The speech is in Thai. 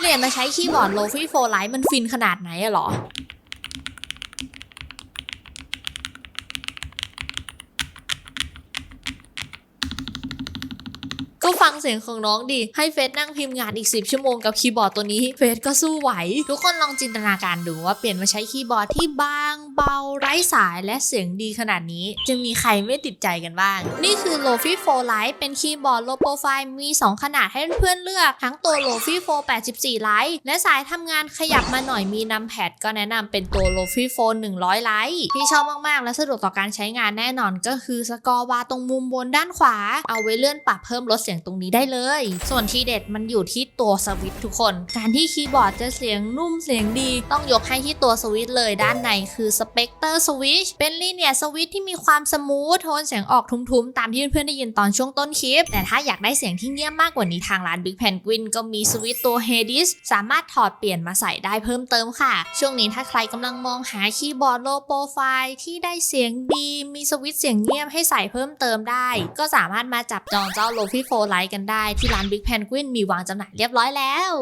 เปลี่ยนมาใช้คีย์บอร์ด Lofi 4 Lite มันฟินขนาดไหนอะหรอ ก็ฟังเสียงของน้องดิ ให้เฟสนั่งพิมพ์งานอีก 10 ชั่วโมงกับคีย์บอร์ดตัวนี้ เฟสก็สู้ไหว ทุกคนลองจินตนาการดูว่าเปลี่ยนมาใช้คีย์บอร์ดที่บางเบาไร้สายและเสียงดีขนาดนี้ จะมีใครไม่ติดใจกันบ้าง นี่คือ Lofi 4 Lite เป็นคีย์บอร์ด low profile มี 2 ขนาดให้เพื่อนๆเลือกทั้งตัว Lofi 4 84 Lite และสายทำงานขยับมาหน่อยมีนัมแพดก็แนะนำเป็นตัว Lofi 4 100 Lite ที่ชอบมากๆ และสะดวกต่อการใช้งานแน่นอนก็คือสกอร์บาร์ตรงมุมบนด้านขวา เอาไว้เลื่อนปรับเพิ่มลดเสียงตรงนี้ได้เลย ส่วนที่เด็ดมันอยู่ที่ตัวสวิตทุกคน การที่คีย์บอร์ดจะเสียงนุ่มเสียงดี ต้องยกให้ที่ตัวสวิตเลยด้านในคือ Spectre Switch เป็นลีเนียสวิตที่มีความสมูทโทนเสียงออกทุ้มๆ ตามที่เพื่อนๆได้ยินตอนช่วงต้นคลิป แต่ถ้าอยากได้เสียงที่เงียบมากกว่านี้ทางร้าน Big Penguin ก็มีสวิตตัว Hedis สามารถถอดเปลี่ยนมาใส่ได้เพิ่มเติมค่ะ ช่วงนี้ถ้าใครกำลังมองหาคีย์บอร์ด low profile ที่ได้เสียงดีมีสวิตเสียงเงียบให้ใส่เพิ่มเติมได้ ก็สามารถมาจับจองเจ้าโลพี่โฟไลฟ์กันได้ที่ร้าน Big Penguin มีวางจำหน่ายเรียบร้อยแล้ว